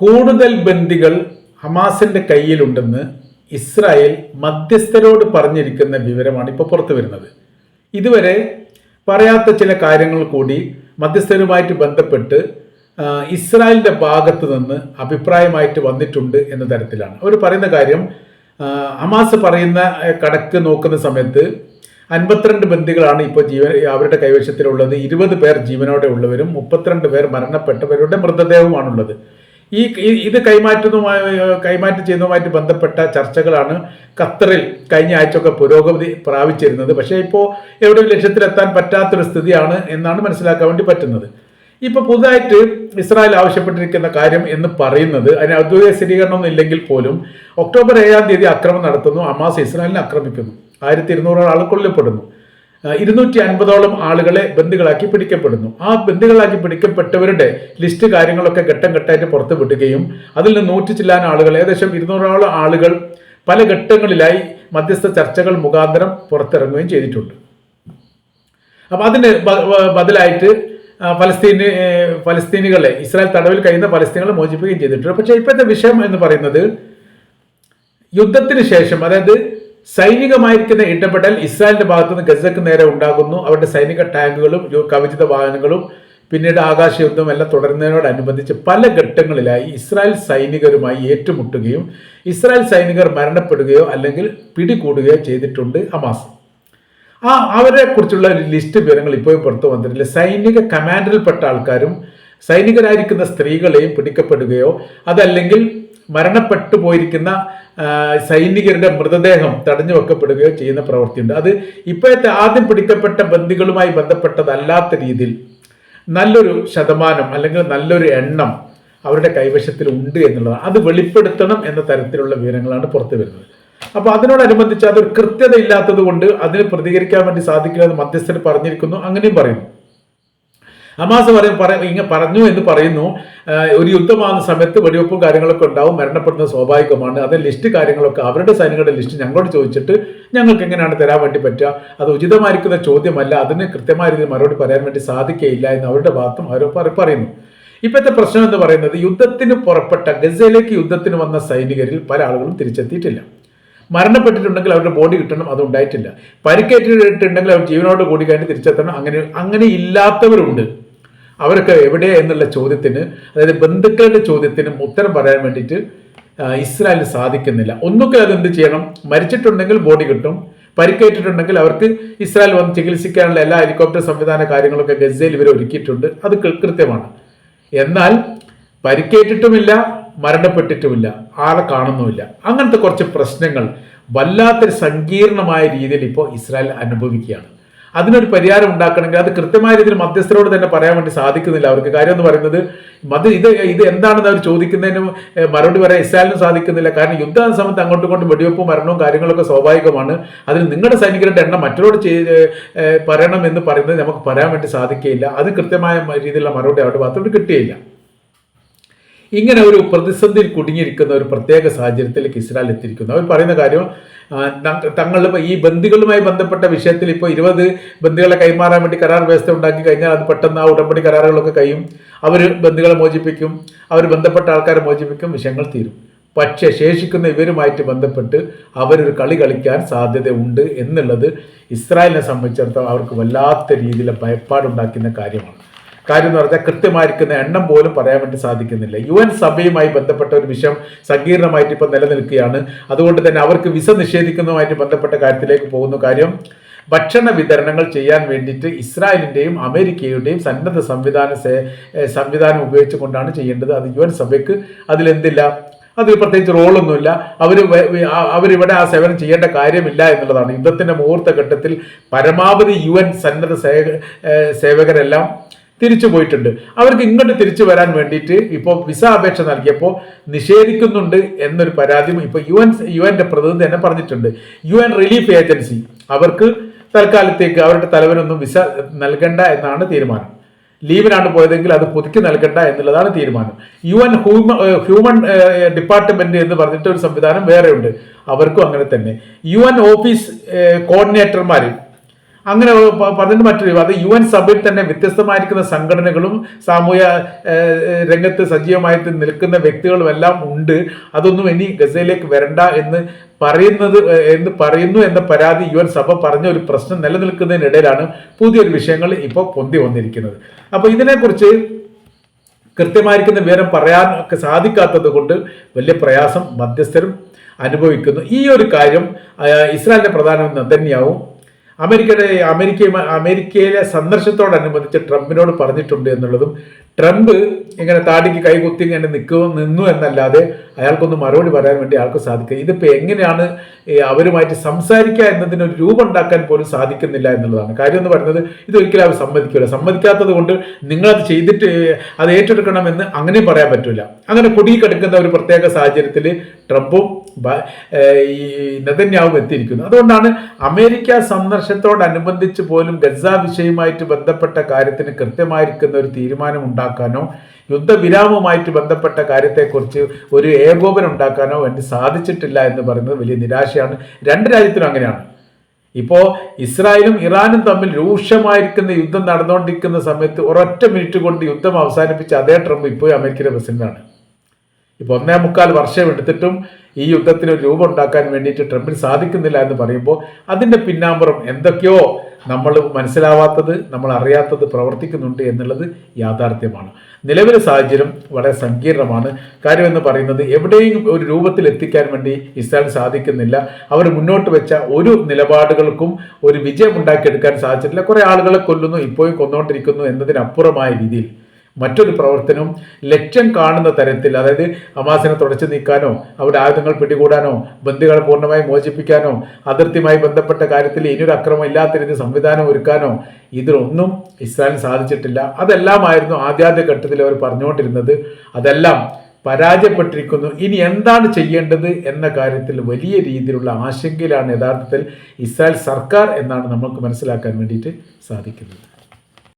കൂടുതൽ ബന്ദികൾ ഹമാസിന്റെ കയ്യിലുണ്ടെന്ന് ഇസ്രായേൽ മധ്യസ്ഥരോട് പറഞ്ഞിരിക്കുന്ന വിവരമാണ് ഇപ്പോൾ പുറത്തു വരുന്നത്. ഇതുവരെ പറയാത്ത ചില കാര്യങ്ങൾ കൂടി മധ്യസ്ഥരുമായിട്ട് ബന്ധപ്പെട്ട് ഇസ്രായേലിന്റെ ഭാഗത്ത് നിന്ന് അഭിപ്രായമായിട്ട് വന്നിട്ടുണ്ട് എന്ന തരത്തിലാണ്. അവർ പറയുന്ന കാര്യം ഹമാസ് പറയുന്ന കണക്ക് നോക്കുന്ന സമയത്ത് അൻപത്തിരണ്ട് ബന്ദികളാണ് ഇപ്പോൾ ജീവൻ അവരുടെ കൈവശത്തിലുള്ളത്. ഇരുപത് പേർ ജീവനോടെ ഉള്ളവരും മുപ്പത്തിരണ്ട് പേർ മരണപ്പെട്ടവരുടെ മൃതദേഹവുമാണുള്ളത്. ഈ ഇത് കൈമാറ്റുന്നതുമായി കൈമാറ്റം ചെയ്യുന്നതുമായിട്ട് ബന്ധപ്പെട്ട ചർച്ചകളാണ് ഖത്തറിൽ കഴിഞ്ഞ ആഴ്ചയൊക്കെ പുരോഗതി പ്രാപിച്ചിരുന്നത്. പക്ഷേ ഇപ്പോൾ എവിടെയും ലക്ഷ്യത്തിലെത്താൻ പറ്റാത്തൊരു സ്ഥിതിയാണ് എന്നാണ് മനസ്സിലാക്കാൻ വേണ്ടി പറ്റുന്നത്. ഇപ്പോൾ പുതുതായിട്ട് ഇസ്രായേൽ ആവശ്യപ്പെട്ടിരിക്കുന്ന കാര്യം എന്ന് പറയുന്നത് അതിന് ഔദ്യോഗിക സ്ഥിരീകരണമൊന്നും ഇല്ലെങ്കിൽ പോലും ഒക്ടോബർ ഏഴാം തീയതി അക്രമം നടത്തുന്നു. അമാസ് ഇസ്രായേലിനെ ആക്രമിക്കുന്നു. ആയിരത്തി ഇരുന്നൂറോളം ആൾ കൊല്ലപ്പെടുന്നു ഇരുന്നൂറ്റി അൻപതോളം ആളുകളെ ബന്ധുക്കളാക്കി പിടിക്കപ്പെടുന്നു. ആ ബന്ധുക്കളാക്കി പിടിക്കപ്പെട്ടവരുടെ ലിസ്റ്റ് കാര്യങ്ങളൊക്കെ ഘട്ടം ഘട്ടമായിട്ട് പുറത്തു വിടുകയും അതിൽ നിന്ന് നൂറ്റി ചില്ലാൻ ആളുകൾ ഏകദേശം ഇരുന്നൂറോളം ആളുകൾ പല ഘട്ടങ്ങളിലായി മധ്യസ്ഥ ചർച്ചകൾ മുഖാന്തരം പുറത്തിറങ്ങുകയും ചെയ്തിട്ടുണ്ട്. അപ്പം അതിന് ബദലായിട്ട് ഫലസ്തീന് ഫലസ്തീനികളെ ഇസ്രായേൽ തടവിൽ കഴിയുന്ന ഫലസ്തീനുകളെ മോചിപ്പിക്കുകയും ചെയ്തിട്ടുണ്ട്. പക്ഷേ ഇപ്പോഴത്തെ വിഷയം എന്ന് പറയുന്നത് യുദ്ധത്തിന് ശേഷം അതായത് സൈനികമായിരിക്കുന്ന ഇടപെടൽ ഇസ്രായേലിന്റെ ഭാഗത്തു നിന്ന് ഗസക്ക് നേരെ ഉണ്ടാകുന്നു. അവരുടെ സൈനിക ടാങ്കുകളും കവചിത വാഹനങ്ങളും പിന്നീട് ആകാശ യുദ്ധം എല്ലാം തുടരുന്നതിനോടനുബന്ധിച്ച് പല ഘട്ടങ്ങളിലായി ഇസ്രായേൽ സൈനികരുമായി ഏറ്റുമുട്ടുകയും ഇസ്രായേൽ സൈനികർ മരണപ്പെടുകയോ അല്ലെങ്കിൽ പിടികൂടുകയോ ചെയ്തിട്ടുണ്ട് ഹമാസ്. ആ അവരെ കുറിച്ചുള്ള ഒരു ലിസ്റ്റ് വിവരങ്ങൾ ഇപ്പോഴും പുറത്തു വന്നിട്ടില്ല. സൈനിക കമാൻഡറിൽപ്പെട്ട ആൾക്കാരും സൈനികരായിരിക്കുന്ന സ്ത്രീകളെയും പിടിക്കപ്പെടുകയോ അതല്ലെങ്കിൽ മരണപ്പെട്ടു പോയിരിക്കുന്ന സൈനികരുടെ മൃതദേഹം തടഞ്ഞു വെക്കപ്പെടുകയോ ചെയ്യുന്ന പ്രവൃത്തിയുണ്ട്. അത് ഇപ്പോഴത്തെ ആദ്യം പിടിക്കപ്പെട്ട ബന്ദികളുമായി ബന്ധപ്പെട്ടതല്ലാത്ത രീതിയിൽ നല്ലൊരു ശതമാനം അല്ലെങ്കിൽ നല്ലൊരു എണ്ണം അവരുടെ കൈവശത്തിൽ ഉണ്ട് എന്നുള്ളതാണ്. അത് വെളിപ്പെടുത്തണം എന്ന തരത്തിലുള്ള വിവരങ്ങളാണ് പുറത്തു വരുന്നത്. അപ്പോൾ അതിനോടനുബന്ധിച്ച് അതൊരു കൃത്യത ഇല്ലാത്തത് കൊണ്ട് അതിന് പ്രതികരിക്കാൻ വേണ്ടി സാധിക്കില്ല എന്ന് മധ്യസ്ഥർ പറഞ്ഞിരിക്കുന്നു. അങ്ങനെയും പറയുന്നു. ഹമാസ് പറയും പറ ഇങ്ങനെ പറഞ്ഞു എന്ന് പറയുന്നു. ഒരു യുദ്ധമാകുന്ന സമയത്ത് വെടിവെപ്പും കാര്യങ്ങളൊക്കെ ഉണ്ടാവും മരണപ്പെടുന്നത് സ്വാഭാവികമാണ്. അത് ലിസ്റ്റ് കാര്യങ്ങളൊക്കെ അവരുടെ സൈനികരുടെ ലിസ്റ്റ് ഞങ്ങളോട് ചോദിച്ചിട്ട് ഞങ്ങൾക്ക് എങ്ങനെയാണ് തരാൻ വേണ്ടി പറ്റുക? അത് ഉചിതമായിരിക്കുന്ന ചോദ്യമല്ല അതിന് കൃത്യമായ രീതിയിൽ മറുപടി പറയാൻ വേണ്ടി സാധിക്കുകയില്ല എന്ന് അവരുടെ ഭാഗത്തും അവർ പറ- പറയുന്നു. ഇപ്പോഴത്തെ പ്രശ്നം എന്ന് പറയുന്നത് യുദ്ധത്തിന് പുറപ്പെട്ട ഗസയിലേക്ക് യുദ്ധത്തിന് വന്ന സൈനികരിൽ പല ആളുകളും തിരിച്ചെത്തിയിട്ടില്ല. മരണപ്പെട്ടിട്ടുണ്ടെങ്കിൽ അവരുടെ ബോഡി കിട്ടണം അത് ഉണ്ടായിട്ടില്ല. പരിക്കേറ്റിട്ടുണ്ടെങ്കിൽ അവർ ജീവനോട് കൂടി കഴിഞ്ഞ് തിരിച്ചെത്തണം. അങ്ങനെ അങ്ങനെ ഇല്ലാത്തവരുണ്ട്. അവരൊക്കെ എവിടെ എന്നുള്ള ചോദ്യത്തിന് അതായത് ബന്ധുക്കളുടെ ചോദ്യത്തിന് ഉത്തരം പറയാൻ വേണ്ടിയിട്ട് ഇസ്രായേലിന് സാധിക്കുന്നില്ല. ഒന്നുകിൽ അതെന്ത് ചെയ്യണം? മരിച്ചിട്ടുണ്ടെങ്കിൽ ബോഡി കിട്ടും. പരിക്കേറ്റിട്ടുണ്ടെങ്കിൽ അവർക്ക് ഇസ്രായേൽ വന്ന് ചികിത്സിക്കാനുള്ള എല്ലാ ഹെലികോപ്റ്റർ സംവിധാന കാര്യങ്ങളൊക്കെ ഗസയിൽ ഇവർ ഒരുക്കിയിട്ടുണ്ട്. അത് കൃത്യമാണ്. എന്നാൽ പരിക്കേറ്റിട്ടുമില്ല മരണപ്പെട്ടിട്ടുമില്ല ആളെ കാണുന്നുമില്ല. അങ്ങനത്തെ കുറച്ച് പ്രശ്നങ്ങൾ വല്ലാത്തൊരു സങ്കീർണമായ രീതിയിൽ ഇപ്പോൾ ഇസ്രായേൽ അനുഭവിക്കുകയാണ്. അതിനൊരു പരിഹാരം ഉണ്ടാക്കണമെങ്കിൽ അത് കൃത്യമായ രീതിയിൽ മധ്യസ്ഥരോട് തന്നെ പറയാൻ വേണ്ടി സാധിക്കുന്നില്ല. അവർക്ക് കാര്യം എന്ന് പറയുന്നത് മത ഇത് ഇത് എന്താണെന്ന് അവർ ചോദിക്കുന്നതിനും മറുപടി പറയാൻ ഇസ്രായേലിനും സാധിക്കുന്നില്ല. കാരണം യുദ്ധ സമയത്ത് അങ്ങോട്ടും ഇങ്ങോട്ടും വെടിവെപ്പും മരണവും കാര്യങ്ങളൊക്കെ സ്വാഭാവികമാണ്. അതിൽ നിങ്ങളുടെ സൈനികരുടെ എണ്ണം മറ്റൊരോട് പറയണം എന്ന് പറയുന്നത് നമുക്ക് പറയാൻ വേണ്ടി സാധിക്കുകയില്ല. അത് കൃത്യമായ രീതിയിലുള്ള മറുപടി അവരുടെ ഭാഗത്തോട് കിട്ടുകയില്ല ഇങ്ങനെ ഒരു പ്രതിസന്ധിയിൽ കുടുങ്ങിയിരിക്കുന്ന ഒരു പ്രത്യേക സാഹചര്യത്തിലേക്ക് ഇസ്രായേൽ എത്തിയിരിക്കുന്നു. അവർ പറയുന്ന കാര്യം ആ, തങ്ങ- ഈ ബന്ദികളുമായി ബന്ധപ്പെട്ട വിഷയത്തിൽ ഇപ്പോൾ ഇരുപത് ബന്ദികളെ കൈമാറാൻ വേണ്ടി കരാർ വ്യവസ്ഥ ഉണ്ടാക്കി കഴിഞ്ഞാൽ അത് പെട്ടെന്ന് ആ ഉടമ്പടി കരാറുകളൊക്കെ കഴിയും. അവർ ബന്ദികളെ മോചിപ്പിക്കും. അവർ ബന്ധപ്പെട്ട ആൾക്കാരെ മോചിപ്പിക്കും. വിഷയങ്ങൾ തീരും. പക്ഷേ ശേഷിക്കുന്ന ഇവരുമായിട്ട് ബന്ധപ്പെട്ട് അവരൊരു കളി കളിക്കാൻ സാധ്യതയുണ്ട് എന്നുള്ളത് ഇസ്രായേലിനെ സംബന്ധിച്ചിടത്തോളം അവർക്ക് വല്ലാത്ത രീതിയിൽ ഭയപ്പാടുണ്ടാക്കുന്ന കാര്യമാണ്. കാര്യം എന്ന് പറഞ്ഞാൽ കൃത്യമായിരിക്കുന്ന എണ്ണം പോലും പറയാൻ വേണ്ടി സാധിക്കുന്നില്ല. യു എൻ സഭയുമായി ബന്ധപ്പെട്ട ഒരു വിഷയം സങ്കീർണമായിട്ട് ഇപ്പം നിലനിൽക്കുകയാണ്. അതുകൊണ്ട് തന്നെ അവർക്ക് വിസ നിഷേധിക്കുന്നതുമായിട്ട് ബന്ധപ്പെട്ട കാര്യത്തിലേക്ക് പോകുന്ന കാര്യം ഭക്ഷണ വിതരണങ്ങൾ ചെയ്യാൻ വേണ്ടിയിട്ട് ഇസ്രായേലിന്റെയും അമേരിക്കയുടെയും സന്നദ്ധ സംവിധാന സംവിധാനം ഉപയോഗിച്ചുകൊണ്ടാണ് ചെയ്യേണ്ടത്. അത് യു എൻ സഭയ്ക്ക് അതിലെന്തില്ല? അതിൽ പ്രത്യേകിച്ച് റോളൊന്നുമില്ല. അവർ അവരിവിടെ ആ സേവനം ചെയ്യേണ്ട കാര്യമില്ല എന്നുള്ളതാണ്. യുദ്ധത്തിന്റെ മുഹൂർത്ത ഘട്ടത്തിൽ പരമാവധി യു എൻ സന്നദ്ധ സേവകരെല്ലാം തിരിച്ചു പോയിട്ടുണ്ട്. അവർക്ക് ഇങ്ങോട്ട് തിരിച്ചു വരാൻ വേണ്ടിയിട്ട് ഇപ്പോൾ വിസ അപേക്ഷ നൽകിയപ്പോൾ നിഷേധിക്കുന്നുണ്ട് എന്നൊരു പരാതിയും ഇപ്പോൾ യു എൻ യു എന്റെ പ്രതിനിധി തന്നെ പറഞ്ഞിട്ടുണ്ട്. യു എൻ റിലീഫ് ഏജൻസി അവർക്ക് തൽക്കാലത്തേക്ക് അവരുടെ തലവനൊന്നും വിസ നൽകണ്ട എന്നാണ് തീരുമാനം. ലീവിനാണ് പോയതെങ്കിൽ അത് പുതുക്കി നൽകണ്ട എന്നുള്ളതാണ് തീരുമാനം. U N huma human department എന്ന് പറഞ്ഞിട്ട് ഒരു സംവിധാനം വേറെയുണ്ട്. അവർക്കും അങ്ങനെ തന്നെ. യു എൻ ഓഫീസ് കോർഡിനേറ്റർമാർ അങ്ങനെ പറഞ്ഞിട്ട് മറ്റൊരു അത് യു എൻ സഭയിൽ തന്നെ വ്യത്യസ്തമായിരിക്കുന്ന സംഘടനകളും സാമൂഹ്യ രംഗത്ത് സജീവമായിട്ട് നിൽക്കുന്ന വ്യക്തികളും എല്ലാം ഉണ്ട്. അതൊന്നും ഇനി ഗസയിലേക്ക് വരണ്ട എന്ന് പറയുന്നത് എന്ന് പറയുന്നു എന്ന പരാതി യു എൻ സഭ പറഞ്ഞ ഒരു പ്രശ്നം നിലനിൽക്കുന്നതിനിടയിലാണ് പുതിയൊരു വിഷയങ്ങൾ ഇപ്പോൾ പൊന്തി വന്നിരിക്കുന്നത്. അപ്പോൾ ഇതിനെക്കുറിച്ച് കൃത്യമായിരിക്കുന്ന വിവരം പറയാൻ സാധിക്കാത്തത് കൊണ്ട് വലിയ പ്രയാസം മധ്യസ്ഥരും അനുഭവിക്കുന്നു. ഈ ഒരു കാര്യം ഇസ്രായേലിന്റെ പ്രധാനമന്ത്രി നെതന്യാവും അമേരിക്കയുടെ അമേരിക്ക അമേരിക്കയിലെ സന്ദർശനത്തോടനുബന്ധിച്ച് ട്രംപിനോട് പറഞ്ഞിട്ടുണ്ട് എന്നുള്ളതും ട്രംപ് ഇങ്ങനെ താടിക്ക് കൈകുത്തി ഇങ്ങനെ നിൽക്കുക നിന്നു എന്നല്ലാതെ അയാൾക്കൊന്ന് മറുപടി പറയാൻ വേണ്ടി ആൾക്ക് സാധിക്കുക ഇതിപ്പോൾ എങ്ങനെയാണ് അവരുമായിട്ട് സംസാരിക്കുക എന്നതിന് ഒരു രൂപം ഉണ്ടാക്കാൻ പോലും സാധിക്കുന്നില്ല എന്നുള്ളതാണ്. കാര്യം എന്ന് പറയുന്നത് ഇതൊരിക്കലും അവർ സമ്മതിക്കില്ല സമ്മതിക്കാത്തത് കൊണ്ട് നിങ്ങളത് ചെയ്തിട്ട് അത് ഏറ്റെടുക്കണമെന്ന് അങ്ങനെ പറയാൻ പറ്റില്ല അങ്ങനെ കുടുങ്ങിക്കിടക്കുന്ന ഒരു പ്രത്യേക സാഹചര്യത്തിൽ ട്രംപും ഈ നെതന്യാവും എത്തിയിരിക്കുന്നു. അതുകൊണ്ടാണ് അമേരിക്ക സന്ദർശത്തോടനുബന്ധിച്ച് പോലും ഗസ വിഷയവുമായിട്ട് ബന്ധപ്പെട്ട കാര്യത്തിന് കൃത്യമായിരിക്കുന്ന ഒരു തീരുമാനം ഉണ്ടാക്കാനോ യുദ്ധവിരാമവുമായിട്ട് ബന്ധപ്പെട്ട കാര്യത്തെക്കുറിച്ച് ഒരു ഏകോപനം ഉണ്ടാക്കാനോ വേണ്ടി സാധിച്ചിട്ടില്ല എന്ന് പറയുന്നത് വലിയ നിരാശയാണ്. രണ്ട് രാജ്യത്തിനും അങ്ങനെയാണ്. ഇപ്പോൾ ഇസ്രായേലും ഇറാനും തമ്മിൽ രൂക്ഷമായിരിക്കുന്ന യുദ്ധം നടന്നുകൊണ്ടിരിക്കുന്ന സമയത്ത് ഒരൊറ്റ മിനിറ്റ് കൊണ്ട് യുദ്ധം അവസാനിപ്പിച്ച അതേ ട്രംപ് ഇപ്പോഴും അമേരിക്കയുടെ പ്രസിഡന്റാണ്. ഇപ്പോൾ ഒന്നേ മുക്കാൽ വർഷം എടുത്തിട്ടും ഈ യുദ്ധത്തിന് ഒരു രൂപം ഉണ്ടാക്കാൻ വേണ്ടിയിട്ട് ട്രംപിന് സാധിക്കുന്നില്ല എന്ന് പറയുമ്പോൾ അതിന്റെ പിന്നാമ്പുറം എന്തൊക്കെയോ നമ്മൾ മനസ്സിലാവാത്തത് നമ്മൾ അറിയാത്തത് പ്രവർത്തിക്കുന്നുണ്ട് എന്നുള്ളത് യാഥാർത്ഥ്യമാണ്. നിലവിലെ സാഹചര്യം വളരെ സങ്കീർണമാണ്. കാര്യമെന്ന് പറയുന്നത് എവിടെയും ഒരു രൂപത്തിൽ എത്തിക്കാൻ വേണ്ടി ഇസ്രായേൽ സാധിക്കുന്നില്ല. അവർ മുന്നോട്ട് വെച്ച ഒരു നിലപാടുകൾക്കും ഒരു വിജയം ഉണ്ടാക്കിയെടുക്കാൻ സാധിച്ചിട്ടില്ല. കുറേ ആളുകളെ കൊല്ലുന്നു ഇപ്പോഴും കൊന്നുകൊണ്ടിരിക്കുന്നു എന്നതിനപ്പുറമായ രീതിയിൽ. മറ്റൊരു പ്രവർത്തനവും ലക്ഷ്യം കാണുന്ന തരത്തിൽ അതായത് അമാസിനെ തുടച്ചു നീക്കാനോ അവരുടെ ആയുധങ്ങൾ പിടികൂടാനോ ബന്ദികളെ പൂർണമായി മോചിപ്പിക്കാനോ അതിർത്തിയുമായി ബന്ധപ്പെട്ട കാര്യത്തിൽ ഇനിയൊരു അക്രമം ഇല്ലാത്ത രീതി സംവിധാനം ഒരുക്കാനോ ഇതിലൊന്നും ഇസ്രായേൽ സാധിച്ചിട്ടില്ല. അതെല്ലാമായിരുന്നു ആദ്യാദ്യ ഘട്ടത്തിൽ അവർ പറഞ്ഞുകൊണ്ടിരുന്നത്. അതെല്ലാം പരാജയപ്പെട്ടിരിക്കുന്നു. ഇനി എന്താണ് ചെയ്യേണ്ടത് എന്ന കാര്യത്തിൽ വലിയ രീതിയിലുള്ള ആശങ്കയിലാണ് യഥാർത്ഥത്തിൽ ഇസ്രായേൽ സർക്കാർ എന്നാണ് നമുക്ക് മനസ്സിലാക്കാൻ വേണ്ടിയിട്ട് സാധിക്കുന്നത്.